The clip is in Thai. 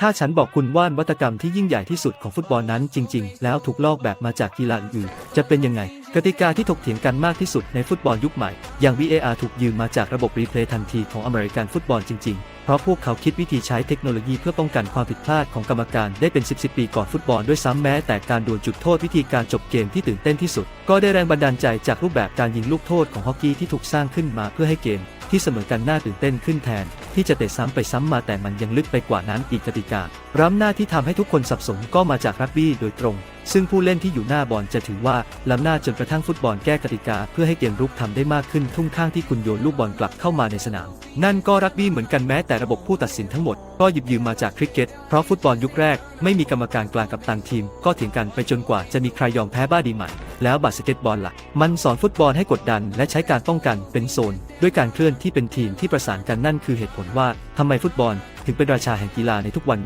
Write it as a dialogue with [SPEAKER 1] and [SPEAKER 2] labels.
[SPEAKER 1] ถ้าฉันบอกคุณว่านวัตกรรมที่ยิ่งใหญ่ที่สุดของฟุตบอลนั้นจริง ๆ แล้วถูกลอกแบบมาจากกีฬาอื่นๆจะเป็นยังไง กติกาที่ถกเถียงกันมากที่สุดในฟุตบอลยุคใหม่ อย่าง VAR ถูกยืมมาจากระบบรีเพลย์ทันทีของอเมริกันฟุตบอลจริง ๆ เพราะพวกเขาคิดวิธีใช้เทคโนโลยีเพื่อป้องกันความผิดพลาดของกรรมการได้เป็น 10 10 ปีก่อนฟุตบอลด้วยซ้ำแม้แต่การดวลจุดโทษวิธีการจบเกมที่ตื่นเต้นที่สุด ก็ได้แรงบันดาลใจจากรูปแบบการยิงลูกโทษของฮอกกี้ที่ถูกสร้างขึ้นมาเพื่อให้เกม ที่เสมอกันน่าตื่นเต้นขึ้นแทน ที่จะเตะซ้ำไปซ้ำมาแต่มันยังลึกไปกว่านั้นอีกกติการ้ำหน้าที่ทำให้ทุกคนสับสนก็มาจากรักบี้โดยตรง ซึ่งผู้เล่นที่อยู่หน้าบอลจะถือว่าล้ำหน้าจนกระทั่งฟุตบอลแก้กติกา เพื่อให้เกมรุกทำได้มากขึ้นทุ่งข้างที่คุณโยนลูกบอลกลับเข้ามาในสนาม นั่นก็รักบี้เหมือนกันแม้แต่ระบบผู้ตัดสินทั้งหมด ก็หยิบยืมมาจากคริกเก็ตเพราะฟุตบอลยุคแรก ไม่มีกรรมการกลางกับตันทีม ก็เถียงกันไปจนกว่าจะมีใครยอมแพ้บ้าดีใหม่ แล้วบาสเกตบอลล่ะ มันสอนฟุตบอลให้กดดัน และใช้การป้องกันเป็นโซน ด้วยการเคลื่อนที่เป็นทีมที่ประสานกันนั่นคือเหตุผลว่าทำไมฟุตบอล ถึงเป็นราชาแห่งกีฬาในทุกวัน